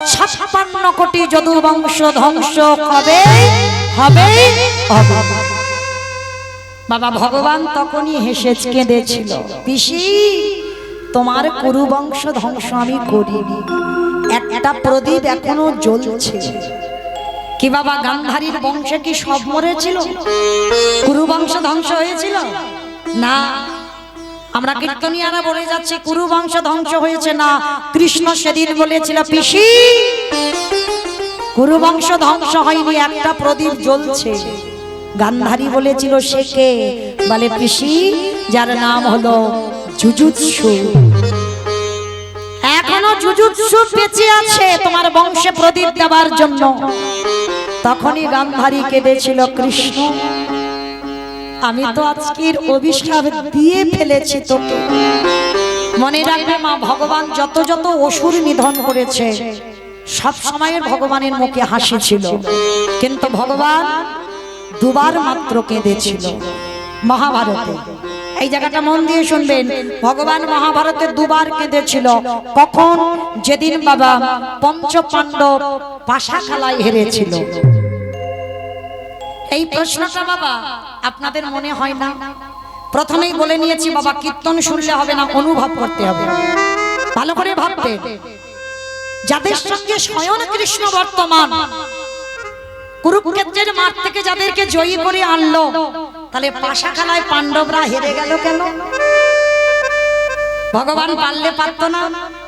ছাপ্পান্ন কোটি যদু বংশ ধ্বংস হবে হবে বাবা ভগবান তখনই হেসে কেঁদেছিল, পিসি, তোমার কুরু বংশ ধ্বংস আমি করিনি, একটা প্রদীপ এখনও জ্বলছে। কি বাবা, গান্ধারীর বংশে কি সব মরেছিল? কুরু বংশ ধ্বংস হয়েছিল? না। আমরা কীর্তনিয়ারা বলে যাচ্ছি কুরু বংশ ধ্বংস হয়েছে না। কৃষ্ণ সেদিন বলেছিল পিসি! কুরু বংশ ধ্বংস হয়নি একটা প্রদীপ জ্বলছে। গান্ধারী বলেছিল সে কে? বলে পিসি যার নাম হলো জুজুৎসু। এখনও জুজুৎসু বেঁচে আছে তোমার বংশে প্রদীপ দেওয়ার জন্য। তখনই গান্ধারী কেঁদেছিল কৃষ্ণ। আমি তো আজকের অভিশাপ দিয়ে ফেলেছি তোকে। মনে রাখবে মা ভগবান যত যত অসুর নিধন করেছে সব সময়ের ভগবানের মুখে হাসি ছিল। কিন্তু ভগবান দুবার মাত্র কেঁদেছিল। মহাভারতে। এই জায়গাটা মন দিয়ে শুনবেন। ভগবান মহাভারতে দুবার কেঁদেছিল। কখন? যেদিন বাবা পঞ্চ পাণ্ডব পাশা খেলায় হেরেছিল। এই প্রশ্নটা বাবা আপনাদের মনে হয় না? প্রথমেই বলে নিয়েছি বাবা, কীর্তন শুনলে হবে না, অনুভব করতে হবে। ভালো করে ভাবতে যাদের সঙ্গে স্বয়ং কৃষ্ণ বর্তমান, কুরুক্ষেত্রের মাঠ থেকে যাদেরকে জয়ী করে আনলো, তাহলে পাশা খেলায় পাণ্ডবরা হেরে গেল কেন? ভগবান পারলে পারতো না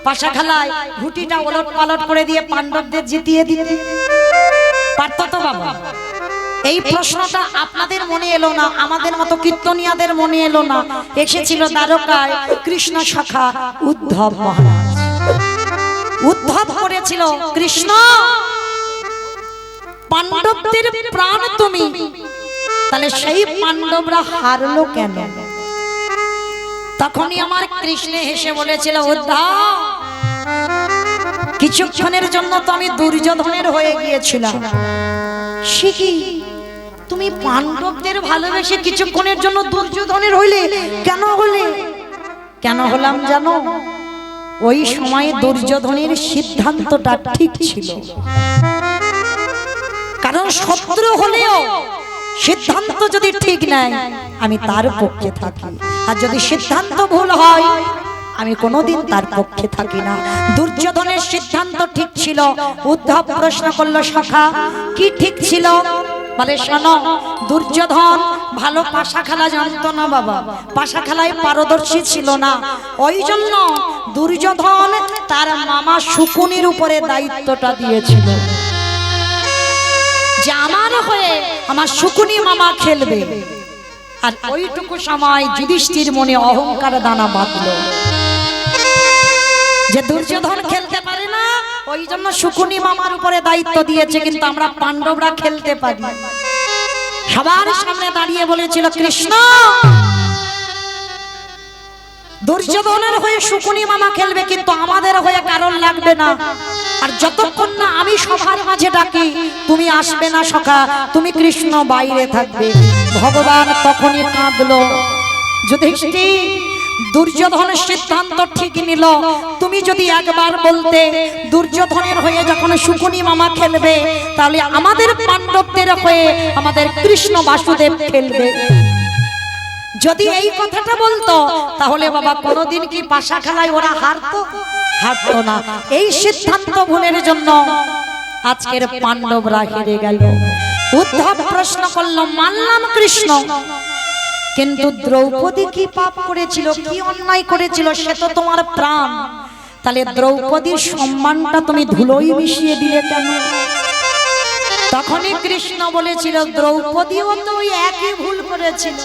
পাশা খেলায় ঘুটিটা ওলট পালট করে দিয়ে পাণ্ডবদের জিতিয়ে দিতে। পারতো তো বাবা? এই প্রশ্নটা আপনাদের মনে এলো না আমাদের মতো কীর্তনিয়াদের মনে এলো না। এসেছিল দ্বারকায় কৃষ্ণ শাখা উদ্ধব মহারাজ। উদ্ধব করেছিল কৃষ্ণ পাণ্ডবদের প্রাণ তুমি। তাহলে সেই পাণ্ডবরা হারলো কেন? তখনই আমার কৃষ্ণ হেসে বলেছিল উদ্ধব কিছুক্ষণের জন্য তো আমি দুর্যোধনের হয়ে গিয়েছিলাম। কি? তুমি পাণ্ডবদের ভালোবেসে কিছুক্ষণের জন্য দুর্যোধনের হইলে কেন হলে? কেন হলাম জানো? ওই সময়ে দুর্যোধনের সিদ্ধান্তটা ঠিক ছিল। কারণ শত্রু হলেও সিদ্ধান্ত যদি ঠিক নেয়, আমি তার পক্ষে থাকি। আর যদি সিদ্ধান্ত ভুল হয়, আমি কোনোদিন তার পক্ষে থাকি না। দুর্যোধনের সিদ্ধান্ত ঠিক ছিল। উদ্ধব প্রশ্ন করল, শাখা, কি ঠিক ছিল? বলে, শোনো, দুর্যোধন, ভালো পাশা খেলা জানতো না বাবা। পাশা খেলায় পারদর্শী ছিল না। ওই জন্য দুর্যোধন তার মামা শুকুনির উপরে দায়িত্বটা দিয়েছিল। যে আমার হয়ে আমার শুকুনি মামা খেলবে। আর ওইটুকু সময় যুধিষ্ঠির মনে অহংকার দানা বাঁধলো। যে দুর্যোধন খেলতে পারে ওই জন্য শুকুনি মামার উপরে দায়িত্ব দিয়েছে, কিন্তু আমরা পাণ্ডবরা খেলতে পারি। সবার সামনে দাঁড়িয়ে বলেছিল, কৃষ্ণ! দুর্যোধনের হয়ে শুকুনি মামা খেলবে, কিন্তু আমাদের হয়ে কারণ লাগবে না। আর যতক্ষণ না আমি সবার মাঝে ডাকি, তুমি আসবে না সখা, তুমি কৃষ্ণ বাইরে থাকবে। ভগবান তখনই কাঁদলো। যুধিষ্ঠির দুর্যোধনের সিদ্ধান্ত ঠিক নিল। তুমি যদি একবার বলতে দুর্যোধনের হয়ে যখন শুকুনি মামা খেলবে, তাহলে আমাদের পাণ্ডবদের হয়ে আমাদের কৃষ্ণ বাসুদেব খেলবে। যদি এই কথাটা বলতো, তাহলে বাবা কোনোদিন কি পাশা খেলায় ওরা হারতো? হারতো না। এই সিদ্ধান্ত ভুলের জন্য আজকের পাণ্ডবরা হেরে গেল। উদ্ধব প্রশ্ন করল, মানলাম কৃষ্ণ কিন্তু দ্রৌপদী কি পাপ করেছিল, কি অন্যায় করেছিল, সে তো তোমার প্রাণ। তাহলে দ্রৌপদীর সম্মানটা তুমি ধুলোই মিশিয়ে দিলে কেন? তখনই কৃষ্ণ বলেছিল, দ্রৌপদীও তো একই ভুল করেছিল।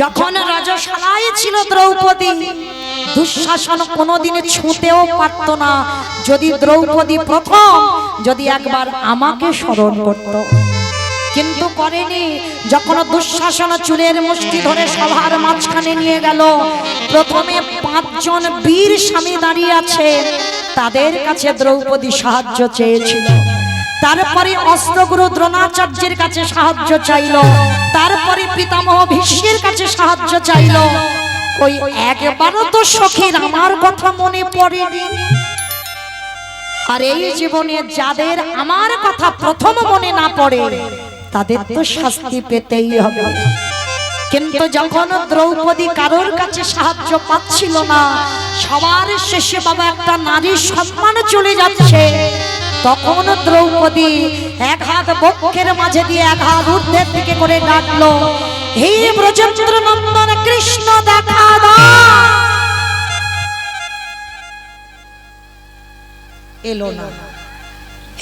যখন রাজশালায় ছিল দ্রৌপদী, দুঃশাসন কোনোদিন ছুঁতেও পারত না। যদি দ্রৌপদী প্রথম, যদি একবার আমাকে স্মরণ করত। কিন্তু করেনি। যখন দুঃশাসন চুলের মুষ্টি ধরে সভার মাঝখানে নিয়ে গেল, প্রথমে পাঁচজন বীর স্বামী দাঁড়িয়ে আছে, তাদের কাছে দ্রৌপদী সাহায্য চেয়েছিল। তারপরে অস্ত্রগুরু দ্রোণাচার্যের কাছে সাহায্য চাইল। তারপরে পিতামহ ভীষ্মের কাছে সাহায্য চাইল। ওই একবারও তো সখীর আমার কথা মনে পড়েনি। আর এই জীবনে যাদের আমার কথা প্রথম মনে না পড়ে তাদের তো শাস্তি পেতেই হবে। কিন্তু যখন দ্রৌপদী কারোর কাছে সাহায্য পাচ্ছিল না, সবার শেষে বাবা একটা নারীর সম্মান চলে যাচ্ছে। তখন দ্রৌপদী এক হাত বক্ষের মাঝে দিয়ে এক হাত ঊর্ধ্বের দিকে করে ডাকলো, হে ব্রজেন্দ্র নন্দন কৃষ্ণ দেখা দাও এলো না।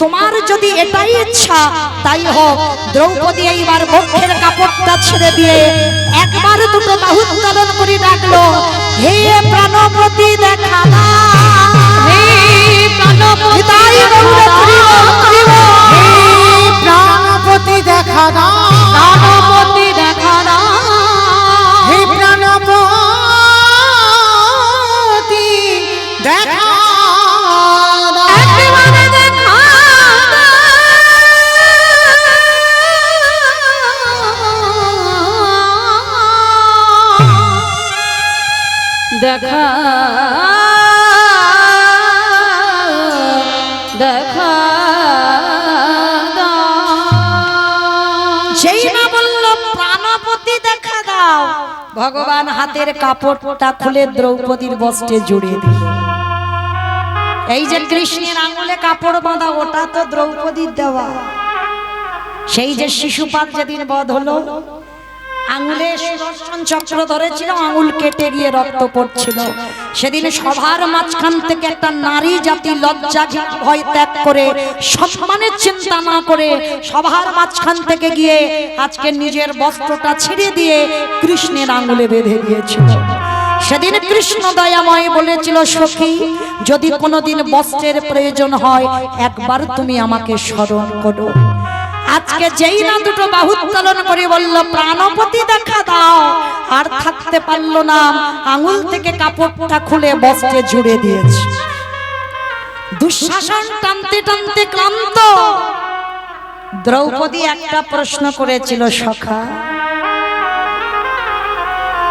তোমার যদি এটাই ইচ্ছা তাই হোক। দ্রৌপদী এইবার বক্ষের কাপড়টা ছেড়ে দিয়ে একবার দুটো বাহু উত্তোলন করে ডাকলো হে প্রাণপতি দেখা হে প্রাণপতি দেখা দাও ভগবান হাতের কাপড়টা খুলে দ্রৌপদীর বস্ত্রে জুড়ে দিল। এই যে কৃষ্ণের আঙুলে কাপড় বাঁধা, ওটা তো দ্রৌপদীর দেওয়া। সেই যে শিশুপাল যেদিন বধ হলো আঙুলে সুদর্শন চক্র ধরেছিল, আঙুল কেটে গিয়ে রক্ত পড়ছিল। সেদিন সভার মাঝখান থেকে একটা নারী জাতি লজ্জা ভয় ত্যাগ করে, সম্মানের চিন্তা না করে সভার মাঝখান থেকে গিয়ে আজকে নিজের বস্ত্রটা ছিঁড়ে দিয়ে কৃষ্ণের আঙুলে বেঁধে দিয়েছিল। সেদিন কৃষ্ণ দয়াময় বলেছিল, সখী, যদি কোনোদিন বস্ত্রের প্রয়োজন হয়, একবার তুমি আমাকে স্মরণ করো। আজকে যেই না দুটো বাহু উত্তোলন করে বলল, প্রাণপতি দেখা দাও। আর থাকতে পারল না, আঙুল থেকে কাপড়টা খুলে বস্ত্রে জুড়ে দিয়েছে। দুঃশাসন টানতে টানতে ক্লান্ত। দ্রৌপদী একটা প্রশ্ন করেছিল, সখা,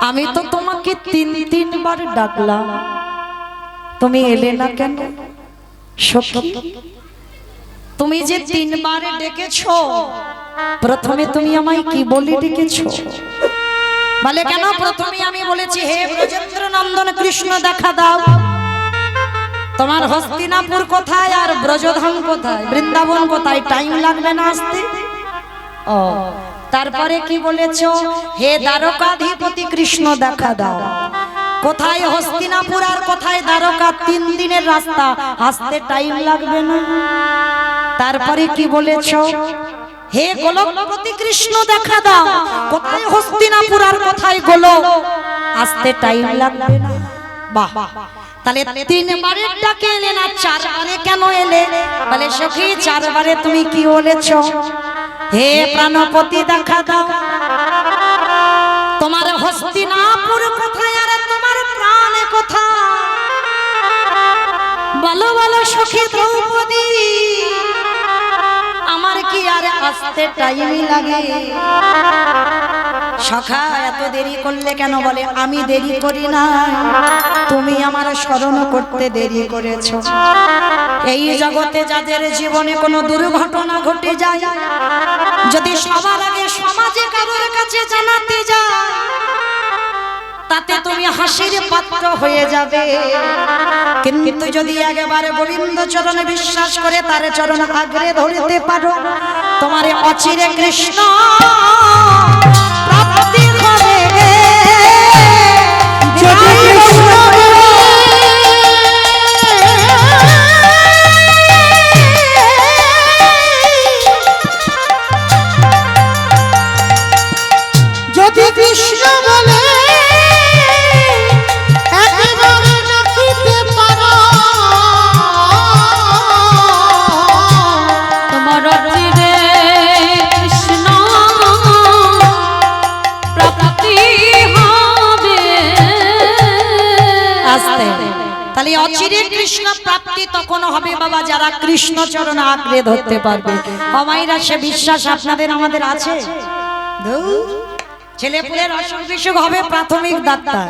আমি তো তোমাকে তিন, তিনবার ডাকলাম। তুমি এলে না কেন? সখী তুমি যে তিনবার ডেকেছো প্রথমে তুমি আমায় কি বলে ডেকেছো? বলে কেন প্রথমে আমি বলেছি হে ব্রজেন্দ্র নন্দন কৃষ্ণ দেখা দাও। তোমার হস্তিনাপুর কোথায় আর ব্রজধাম কোথায়? বৃন্দাবন কোথায়? টাইম লাগবে না আসতে। ও তারপরে কি বলেছ? হে দ্বারকাধিপতি কৃষ্ণ দেখা দাও। কোথায় হস্তিনাপুর আর কোথায় দ্বারকা? তিন দিনের রাস্তা। আসতে টাইম লাগবে না। তারপরে কি বলেছ? হে গোলকপতি কৃষ্ণ দেখা দাও, কোথায় হস্তিনাপুর আর কোথায় গোলক আসতে টাইম লাগবে না। বাহ। তাহলে তিনবারের ডাকে এলে না, চারবারে কেন এলে? বলে সখী, চারবারে তুমি কি বলেছ? হে প্রাণপতি, দেখা দাও। তোমার হস্তিনাপুর কোথায় আর তোমার প্রাণ কোথায়? বলো বলো, সখী, দ্রৌপদী। আর আসতে টাইমই লাগে। সখা, এত দেরি করলে কেন বলে, আমি দেরি করি না। তুমি আমার স্মরণ করতে দেরি করেছ। এই জগতে যাদের জীবনে কোনো দুর্ঘটনা ঘটে যায়, যদি সবার আগে সমাজে কারোর কাছে জানাতে যায়, তাতে তুমি হাসির পাত্র হয়ে যাবে। কিন্তু যদি একেবারে গোবিন্দ চরণে বিশ্বাস করে তার চরণ আগ্রে ধরতে পারো তোমার অচিরে কৃষ্ণ। হবে তাহলে অচিরে কৃষ্ণ প্রাপ্তি তখন হবে বাবা, যারা কৃষ্ণ চরণ আঁকড়ে ধরতে পারবে। অমাইরা সে বিশ্বাস আপনাদের আমাদের আছে? ধুর। ছেলেপুলের অসুখ বিসুখ হবে প্রাথমিক ডাক্তার।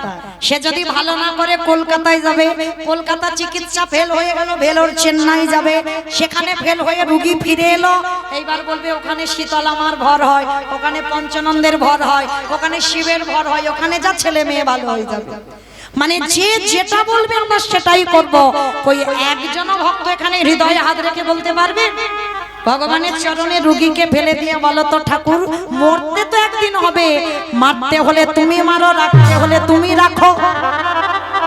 সে যদি ভালো না করে কলকাতায় যাবে, কলকাতা চিকিৎসা ফেল হয়ে গেল, ভেলোর চেন্নাই যাবে, সেখানে ফেল হয়ে রুগী ফিরে এলো, এইবার বলবে ওখানে শীতলামার ভর হয়, ওখানে পঞ্চনন্দের ভর হয়, ওখানে শিবের ভর হয়, ওখানে যা ছেলে মেয়ে ভালো হয়ে যাবে। মানে যে যেটা বলবে আমরা সেটাই করব। কই একজন ভক্ত এখানে হৃদয়ে হাত রেখে বলতে পারবে? ভগবানের চরণে রুগীকে ফেলে দিয়ে বলো তো ঠাকুর মরতে তো একদিন হবে। মারতে হলে তুমি মারো রাখতে হলে তুমি রাখো।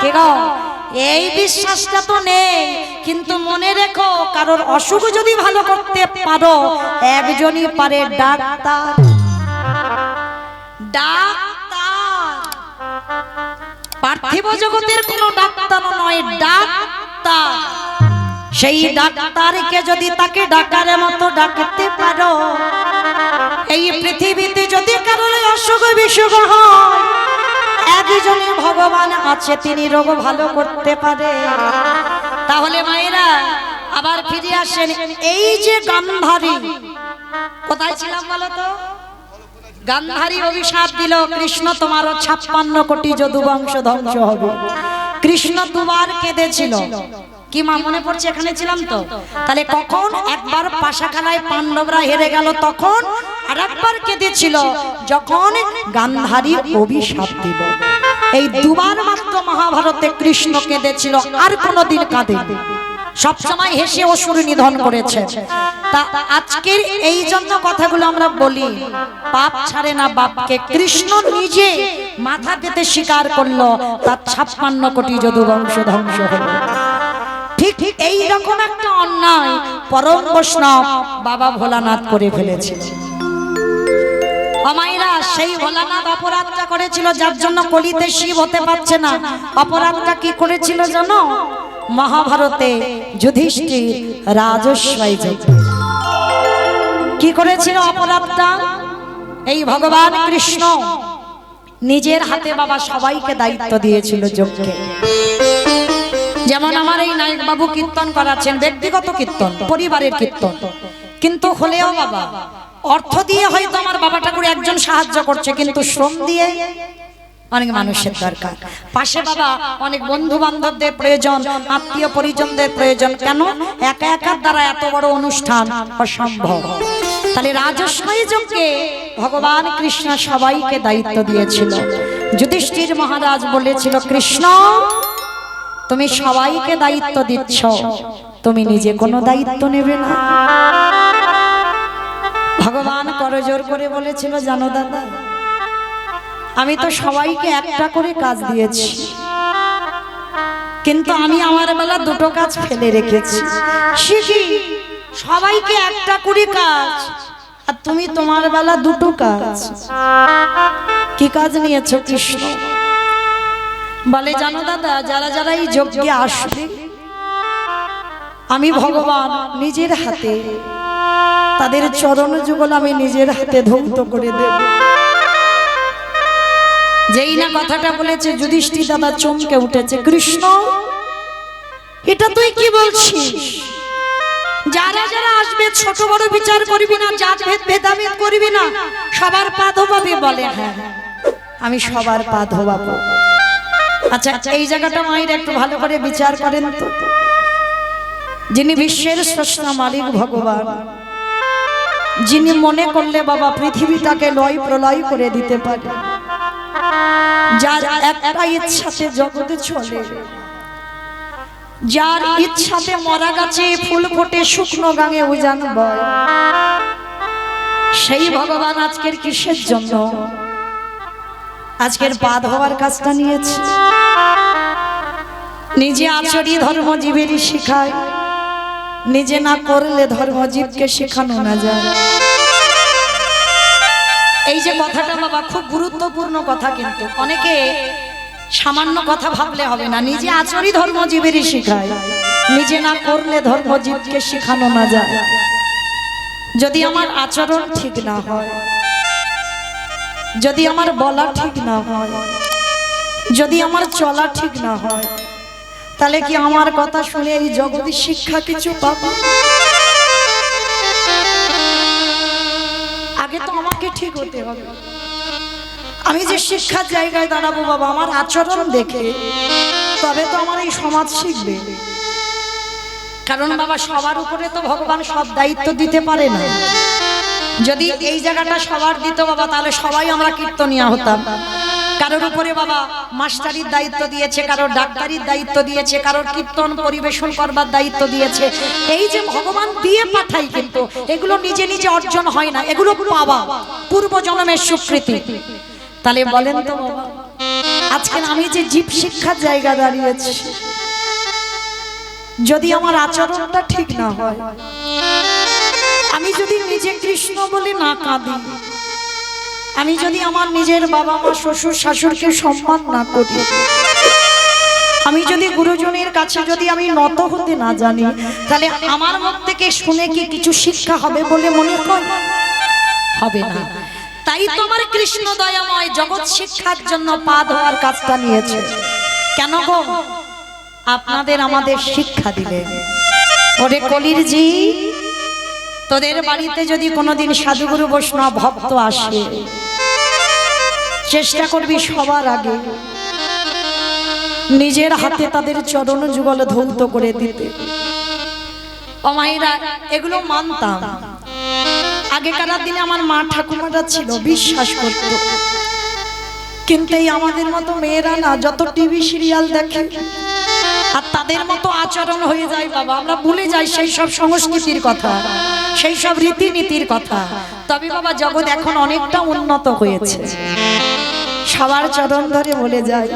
কে গো? এই বিশ্বাসটা তো নেই কিন্তু মনে রেখো কারোর অসুখ যদি ভালো করতে পারো একজনই পারে ডাক্তার। ডাক্তার। পার্থিব জগতের কোনো ডাক্তার নয়, ডাক্তার। সেই ডাক্তারকে যদি তাকে ডাকারের মতো ডাকতে পারো, এই পৃথিবীতে যদি কারোর অসুখ বিসুখ হয়, একজনই ভগবান আছে, তিনি রোগ ভালো করতে পারে। তাহলে মায়েরা, আবার ফিরে আসেন, এই যে গান্ধারী। কোথায় ছিলাম বলো তো? গান্ধারী অভিশাপ দিল, কৃষ্ণ তোমারও ছাপ্পান্ন কোটি যদু বংশ ধ্বংস হবে। কৃষ্ণ দুবার কেঁদেছিল। কি মা মনে পড়ছে? এখানে ছিলাম তো। তাহলে কখন একবার পাশা খেলায় পাণ্ডবরা হেরে গেল, তখন আর একবার কেঁদেছিল, যখন গান্ধারী অভিশাপ দিল। এই দুবার মাত্র মহাভারতে কৃষ্ণ কেঁদেছিল, আর কোনোদিন কাঁদে সব সময় হেসে অসুর নিধন করেছে। তা আজকের এই জন্য কথাগুলো আমরা বলি, পাপ ছাড়ে না বাপকে। কৃষ্ণ নিজে মাথা পেতে স্বীকার করল তার ছাপ্পান্ন কোটি যদু বংশ ধ্বংস হলো। ঠিক ঠিক এই রকম একটা অন্যায় পরম বৈষ্ণব বাবা ভোলানাথ করে ফেলেছে। অমাইরা সেই ভোলানাথ অপরাধটা করেছিল, যার জন্য কলিতে শিব হতে পারছে না। অপরাধটা কি করেছিল জানো? মহাভারতে যুধিষ্ঠির রাজস্বাই কি করেছিল অপরাধটা? এই ভগবান কৃষ্ণ নিজের হাতে বাবা সবাইকে দায়িত্ব দিয়েছিল যজ্ঞে। যেমন আমার এই নায়ক বাবু কীর্তন করাচ্ছেন, ব্যক্তিগত কীর্তন, পরিবারের কীর্তন। কিন্তু হলেও বাবা, অর্থ দিয়ে হয়তো আমার বাবা ঠাকুর একজন সাহায্য করছে, কিন্তু শ্রম দিয়ে অনেক মানুষের দরকার। পাশে বাবা অনেক বন্ধু বান্ধবদের প্রয়োজন আত্মীয় পরিজনদের প্রয়োজন। কেন? একা একার দ্বারা এত বড় অনুষ্ঠান অসম্ভব। তাহলে রাজস্বী যজ্ঞে ভগবান কৃষ্ণ সবাইকে দায়িত্ব দিয়েছিল। যুধিষ্ঠির মহারাজ বলেছিল কৃষ্ণ তুমি সবাইকে দায়িত্ব দিচ্ছ। তুমি নিজে কোনো দায়িত্ব নেবে না। ভগবান করজোর করে বলেছিল জানো দাদা আমি তো সবাইকে একটা করে কাজ দিয়েছি। কিন্তু আমি আমার বেলা দুটো কাজ ফেলে রেখেছি। কি? সবাইকে একটা করে কাজ। আর তুমি তোমার বেলা দুটো কাজ। কি কাজ নিয়েছো কৃষ্ণ? বলে জানো দাদা যারা যারা এই যজ্ঞে আসবে আমি ভগবান নিজের হাতে তাদের চরণ যুগল আমি নিজের হাতে ধৌত করে দেব। যেই না কথাটা বলেছে যুধিষ্ঠি দাদা চমকে উঠেছে, কৃষ্ণ, এটা তুই কি বলছিস? যারা যারা আসবে, ছোট বড় বিচার করবি না, জাত ভেদ ভেদাভেদ করবি না, সবার পা ধোবাবি বলে হ্যাঁ আমি সবার পা ধোবাবো আচ্ছা এই জায়গাটা মায়ের একটু ভালো করে বিচার করেন তো। যিনি বিশ্বের স্রষ্টা, মালিক, ভগবান, যিনি মনে করলে বাবা পৃথিবীটাকে লয় প্রলয় করে দিতে পারে। যার একটা ইচ্ছাতে জগতে চলে, যার ইচ্ছাতে মরা গাছে ফুল ফোটে শুকনো গাঙে উজান বয়। সেই ভগবান আজকের কিসের জন্য? আজকের বাদ হওয়ার কাজটা নিয়েছে। নিজে আচরি ধর্মজীবেরই শিখায়, নিজে না করলে ধর্মজীবকে শেখানো না যায়। এই যে কথাটা বাবা, খুব গুরুত্বপূর্ণ কথা কিন্তু। অনেকে সামান্য কথা ভাবলে হবে না, নিজে আচরি ধর্মজীবেরই শিখায় নিজে না করলে ধর্মজীবকে শেখানো না যায়। যদি আমার আচরণ ঠিক না হয়, যদি আমার বলা ঠিক না হয়, যদি আমার চলা ঠিক না হয়, তাহলে কি আমার কথা শুনে এই জগতে শিক্ষা কিছু পাবো? হতে হবে। আমি যে শিক্ষার জায়গায় দাঁড়াবো বাবা, আমার আচরণ দেখে, তবে তো আমার এই সমাজ শিখবে। কারণ বাবা, সবার উপরে তো ভগবান সব দায়িত্ব দিতে পারে না। যদি এই জায়গাটা সবার দিত বাবা, তাহলে সবাই আমরা কীর্তনিয়া হতাম। কারোর উপরে বাবা মাস্টারির দায়িত্ব দিয়েছে, কারোর ডাক্তারির দায়িত্ব দিয়েছে, কারোর কীর্তন পরিবেশন করবার দায়িত্ব দিয়েছে। এই যে ভগবান দিয়ে পাঠাই কিন্তু, এগুলো নিজে নিজে অর্জন হয় না, এগুলো পাওয়া পূর্ব জন্মের স্বীকৃতি তাহলে বলেন তো আজকে আমি যে জীব শিক্ষার জায়গা দাঁড়িয়েছি, যদি আমার আচরণটা ঠিক না হয়, আমি যদি নিজে কৃষ্ণ বলে না কাঁদি আমি যদি আমার নিজের বাবা মা, শ্বশুর, শাশুড়কে সম্মান না করি, আমি যদি গুরুজনের কাছে যদি আমি নত হতে না জানি, তাহলে আমার মুখ থেকে শুনে কি কিছু শিক্ষা হবে বলে মনে হয় হবে না। তাই তো আমার কৃষ্ণ দয়াময় জগৎ শিক্ষার জন্য পা ধোয়ার কাজটা নিয়েছে। কেন গো? আপনাদের আমাদের শিক্ষা দিলেন। ওরে কলির জি তোদের বাড়িতে যদি কোনোদিন সাধুগুরু বৈষ্ণব ভক্ত আসে, চেষ্টা করবি সবার আগে নিজের হাতে তাদের চরণ যুগল ধৌত করে দিতে। ও মায়েরা, এগুলো মানতাম। আগেকার দিনে আমার মা ঠাকুমারা ছিল, বিশ্বাস করত। কিন্তু এই আমাদের মতো মেয়েরা না, যত টিভি সিরিয়াল দেখে আর তাদের মতো আচরণ হয়ে যায় বাবা। আমরা ভুলে যাই সেই সব সংস্কৃতির কথা, সেই সব রীতিনীতির কথা। তবে বাবা, জগৎ এখন অনেকটা উন্নত হয়েছে। সবার চরণ ধরে বলে যায়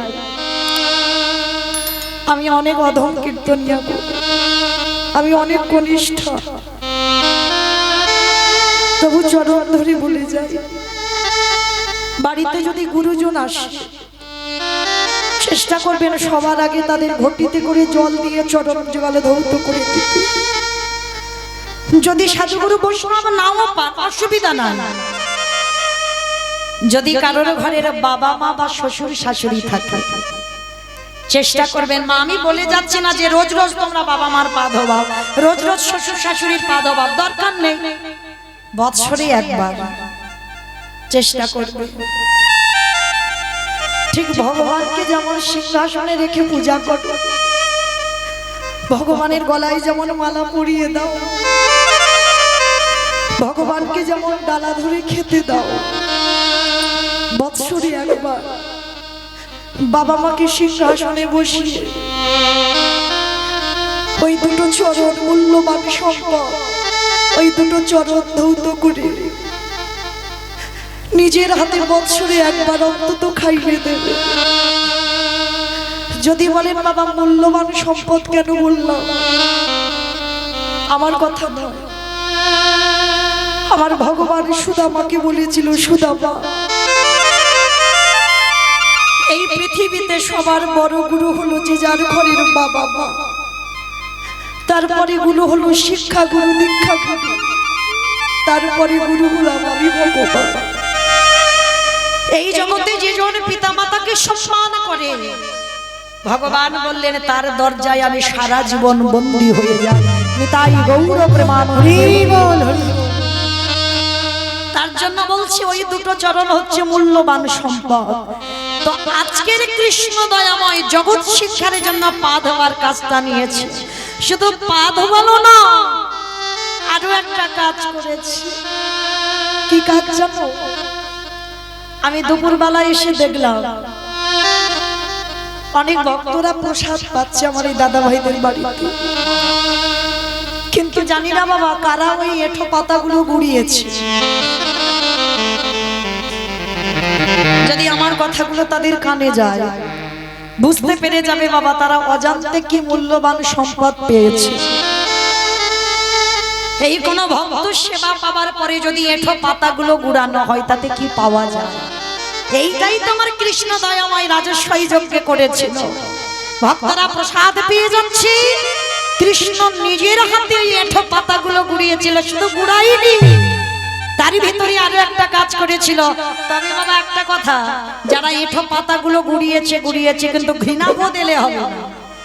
আমি অনেক অধম কীর্তন আমি অনেক কনিষ্ঠ। তবু চরণ ধরে বলে যাই, বাড়িতে যদি গুরুজন আসে চেষ্টা করবেন সবার আগে তাদের ঘটিতে করে জল দিয়ে চরণ জোগালে ধৌত করে। দিতে যদি সাধুগুরু বৈষ্ণব নাও পান অসুবিধা নাই। যদি কারোর ঘরের বাবা মা বা শ্বশুর শাশুড়ি থাকে চেষ্টা করবেন মা আমি বলে যাচ্ছি না যে রোজ রোজ তোমরা বাবা মার পা ধোবাও রোজ রোজ শ্বশুর শাশুড়ির পা ধোবাও দরকার নেই। বৎসরে একবার। চেষ্টা করবে ঠিক ভগবানকে যেমন সিংহাসনে রেখে পূজা করো, ভগবানের গলায় যেমন মালা পরিয়ে দাও, ভগবানকে যেমন ডালা ধরে খেতে দাও। বৎসরে একবার বাবা মাকে সিংহাসনে বসিয়ে ওই দুটো চরণ মূল্যবান সম্পদ, ওই দুটো চরণ ধৌত করে নিজের হাতে বৎসরে একবার অন্তত খাইয়ে দেবে। যদি বলেন, বাবা, মূল্যবান সম্পদ কেন বললাম? আমার কথা নয়। আমার ভগবান সুদামাকে বলেছিল সুদামা এই পৃথিবীতে সবার বড় গুরু হলো যে যার ঘরের বাবা মা। তারপরে গুরু হলো শিক্ষা গুরু, দীক্ষা গুরু। তারপরে গুরু হলাম আমি ভগবান এই জগতে যে জন পিতা মাতাকে সম্মান করে ভগবান বললেন তার দরজায় আমি সারা জীবন বন্দী হয়ে যাই। তাই গৌর বল। তার জন্য বলছি ওই দুটো চরণ হচ্ছে মূল্যবান সম্পদ। তো আজকের কৃষ্ণ দয়াময় জগৎ শিক্ষার জন্য পা ধোয়ার কাজটা নিয়েছে। শুধু পা ধোয়ালো না আরও একটা কাজ করেছি। কি কাজ জানো? আমি দুপুরবেলা এসে দেখলাম, অনেক ভক্তরা প্রসাদ পাচ্ছে আমার এই দাদা ভাইদের বাড়িতে। কিন্তু জানি না বাবা, কারা ওই এঠো পাতাগুলো গুড়িয়েছে। যদি আমার কথাগুলো তাদের কানে যায়, বুঝতে পেরে যাবে বাবা, তারা অজান্তে কি মূল্যবান সম্পদ পেয়েছে। এই কোন ভক্ত সেবা পাবার পরে যদি এঠো পাতাগুলো গুড়ানো হয়, তাতে কি পাওয়া যায়? এইটাই তো আমার কৃষ্ণ দয়াময় রাজস্বই যজ্ঞে করেছিল। ভক্তরা প্রসাদ পেয়ে যাচ্ছে। কৃষ্ণ নিজের হাতে এঠো পাতাগুলো গুড়িয়েছিল, শুধু গুড়াইনি তারই ভিতরে আরও একটা কাজ করেছিল। তবে বাবা, একটা কথা, যারা এঠো পাতাগুলো গুড়িয়েছে গুড়িয়েছে, কিন্তু ঘৃণা বোধ এলে হবে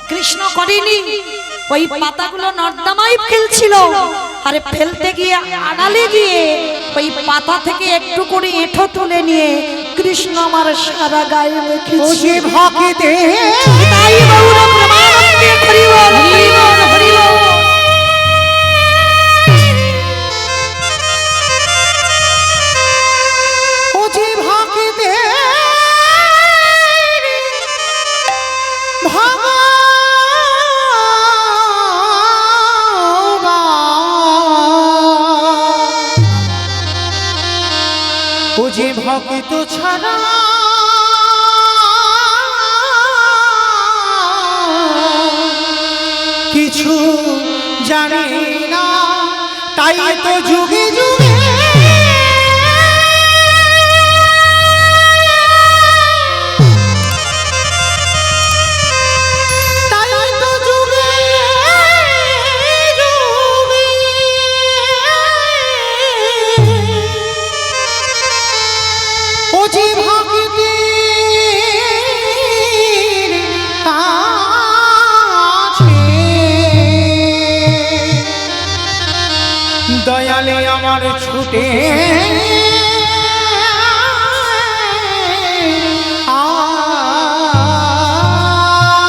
কৃষ্ণ করেনি, ওই পাতাগুলো নর্দমায় ফেলছিল। আরে ফেলতে গিয়ে আড়ালে গিয়ে ওই পাতা থেকে একটু করে এঁঠো তুলে নিয়ে কৃষ্ণ আমার সারা গায়ে মেখেছে। যে ভক্তে তাই গৌর তো ছাড়া কিছু জানি না তাই তো যুগে যুগে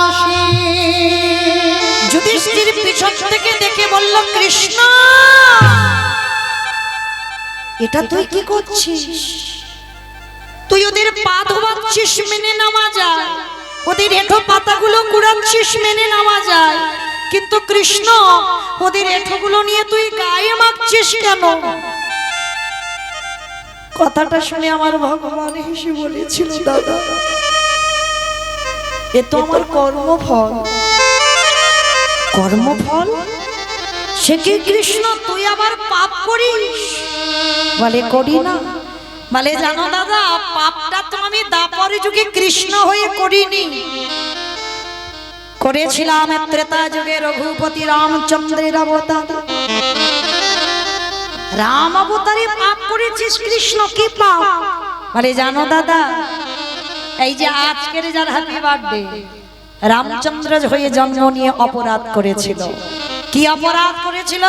আসে। যুধিষ্ঠির পিছন থেকে দেখে বলল, কৃষ্ণ, এটা তুই কি করছিস? তুই ওদের পা ধোবাচ্ছিস মেনে নেওয়া যায়। ওদের এঠো পাতাগুলো কুড়াচ্ছিস মেনে নেওয়া যায়। কিন্তু কৃষ্ণ, ওদের এঠোগুলো নিয়ে তুই গায়ে মাখছিস কেন? কথাটা শুনে আমার ভগবান হেসে বলেছিল, দাদা, এ তো আমার কর্মফল। কর্মফল? সে কি কৃষ্ণ? তুই আবার পাপ করিস? বলে করি না। বলে জানো দাদা, পাপটা তো আমি দাপর যুগে কৃষ্ণ হয়ে করিনি। করেছিলাম ত্রেতা যুগে রঘুপতি রামচন্দ্রের অবতার। রাম অবতারে পাপ করেছিস, কৃষ্ণ, কি পাপ? বলে, জানো দাদা, এই যে আজকের যার হ্যাপি বার্থডে রামচন্দ্র হয়ে জন্ম নিয়ে অপরাধ করেছিল। কি অপরাধ করেছিল?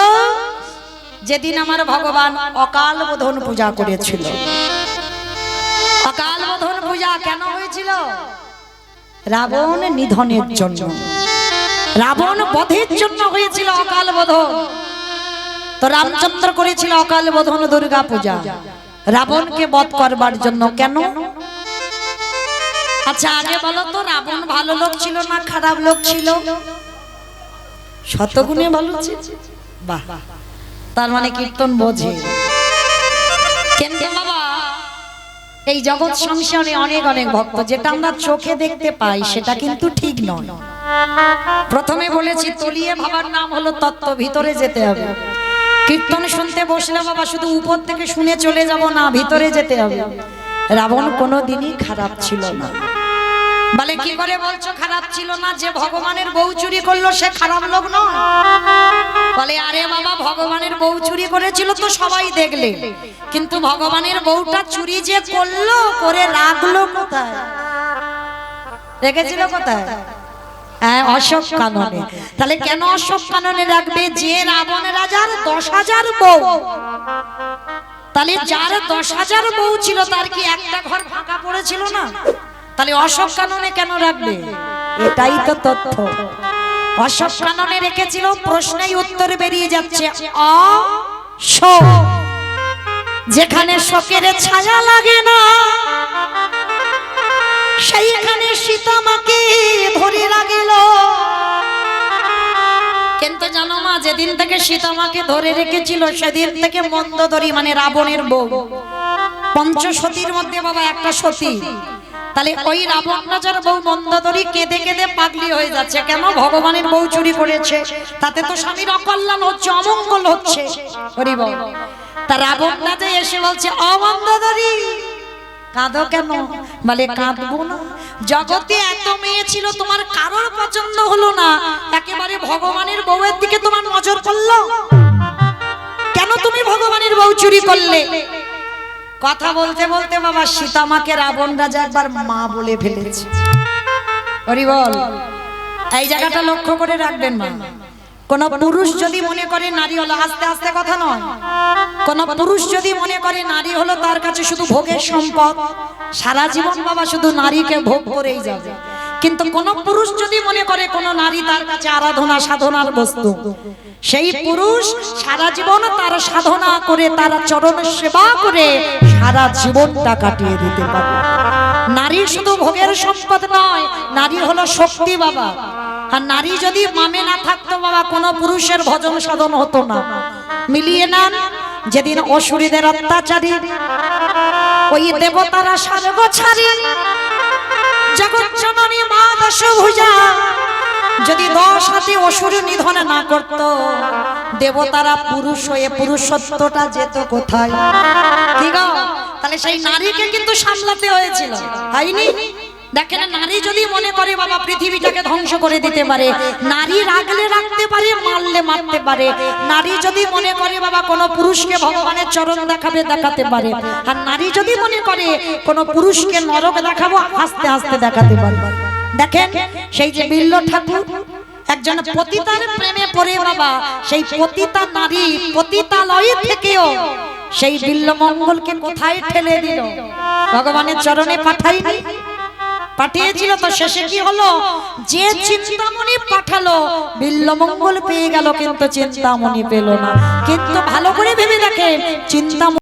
যেদিন আমার ভগবান অকাল বোধন পূজা করেছিল। অকাল বোধন পূজা কেন হয়েছিল? রাবণ নিধনের জন্য। রাবণ বধের জন্য হয়েছিল অকাল বোধন। তো রামচন্দ্র করেছিল অকাল বোধন দুর্গা পূজা। রাবণকে বধ করবার জন্য। কেন? আচ্ছা আগে বলো তো, রাবণ ভালো লোক ছিল না খারাপ লোক ছিল? শতগুণে ভালো ছিল? বাহ। তার মানে কীর্তন বোঝে। এই জগৎ সংসারে অনেক অনেক ভক্ত, যেটা আমরা চোখে দেখতে পাই, সেটা কিন্তু ঠিক নয়। প্রথমে বলেছি, তলিয়ে ভাবার নাম হলো তত্ত্ব, ভিতরে যেতে হবে। কীর্তন শুনতে বসলে বাবা, শুধু উপর থেকে শুনে চলে যাব না, ভিতরে যেতে হবে। রাবণ কোনো দিনই খারাপ ছিল না। বলে, কি করে বলছো, খারাপ ছিল না? যে ভগবানের বউ চুরি করল, সে খারাপ লোক নয়। বলে, আরে বাবা, ভগবানের বউ চুরি করেছিল তো সবাই দেখলে। কিন্তু ভগবানের বউটা চুরি যে করল, করে রাখল কোথায়? রেখেছিল কোথায়? অশোক কাননে। তাহলে কেন অশোক কাননে রাখবে? যে রাবণ রাজার দশ হাজার বউ। তাহলে যার দশ হাজার বউ ছিল তার কি একটা ঘর ফাঁকা পড়েছিল না? তাহলে অশোক কাননে কেন রাখবে? এটাই তো তথ্য। অশোক কাননে রেখেছিল প্রশ্নেই উত্তর বেরিয়ে যাচ্ছে অ শোক যেখানে শোকের ছায়া লাগে না। সেইখানে সীতামাকে ধরে লাগিল কিন্তু জানো মা, যেদিন থেকে সীতামাকে ধরে রেখেছিল, সেদিন থেকে মন্দধরি মানে রাবণের বউ। পঞ্চসতীর মধ্যে বাবা একটা সতী। তাহলে ওই রাবণ রাজার বউ মন্দধরি কেঁদে কেঁদে পাগলি হয়ে যাচ্ছে। কেন? ভগবানের বউ চুরি করেছে। তাতে তো স্বামীর অকল্যাণ হচ্ছে, অমঙ্গল হচ্ছে। হরি বল। তা রাবণ রাজা এসে বলছে অমন্দধরি কাঁদো কেন? বলে, কাঁদবো না। জগতে এত মেয়ে ছিল, তোমার কারোর পছন্দ হলো না। একেবারে ভগবানের বউয়ের দিকে তোমার নজর পড়ল। কেন তুমি ভগবানের বউ চুরি করলে? কথা বলতে বলতে বাবা সীতামাকে রাবণ রাজা একবার মা বলে ফেলেছে। হরি বল, এই জায়গাটা লক্ষ্য করে রাখবেন মা। কোন পুরুষ যদি মনে করে নারী হলো আস্তে আস্তে কথা নয়। কোন পুরুষ যদি মনে করে নারী হলো তার কাছে শুধু ভোগের সম্পদ। সারা জীবন বাবা শুধু নারীকে ভোগ করেই যাবে। কিন্তু কোন পুরুষ যদি মনে করে কোন নারী তার কাছে আরাধনা সাধনার বস্তু। সেই পুরুষ সারা জীবন তার সাধনা করে তার চরণ সেবা করে সারা জীবনটা কাটিয়ে দিতে পারে নারী শুধু ভোগের সম্পদ নয় নারী হলো শক্তি বাবা। আর নারী যদি মামে না থাকতো বাবা, কোনো পুরুষের ভজন সাধন হতো না। মিলিয়ে নেন, যেদিন অসুরীদের অত্যাচারী, ওই দেবতারা স্বর্গ ছাড়ি জগৎ জননী মা দশভুজা, যদি দশ হাতে অসুর নিধন না করত, দেবতারা পুরুষ হয়ে পুরুষত্বটা যেত কোথায়? ঠিক তাহলে সেই নারীকে কিন্তু সামলাতে হয়েছিল। হয়নি? দেখেন নারী যদি মনে করে বাবা পৃথিবীটাকে ধ্বংস করে দিতে পারে নারী রাখলে রাখতে পারে মারলে মারতে পারে নারী যদি মনে করে বাবা কোনো পুরুষকে ভগবানের চরণ দেখাবে দেখাতে পারে আর নারী যদি মনে করে কোনো পুরুষকে নরক দেখাবো হাসতে হাসতে দেখাতে পারে। দেখেন সেই যে বিল্ল ঠাকুর একজন পতিতার প্রেমে পড়ে বাবা সেই পতিতা নারী পতিতালয় থেকেও সেই বিল্ল মঙ্গলকে কোথায় ঠেলে দিল? ভগবানের চরণে পাঠাইনি পাঠিয়েছিল তো শেষে কি হলো? যে চিন্তামণি পাঠালো বিল্লমঙ্গল পেয়ে গেল কিন্তু চিন্তামণি পেল না। কিন্তু ভালো করে ভেবে দেখে চিন্তামণি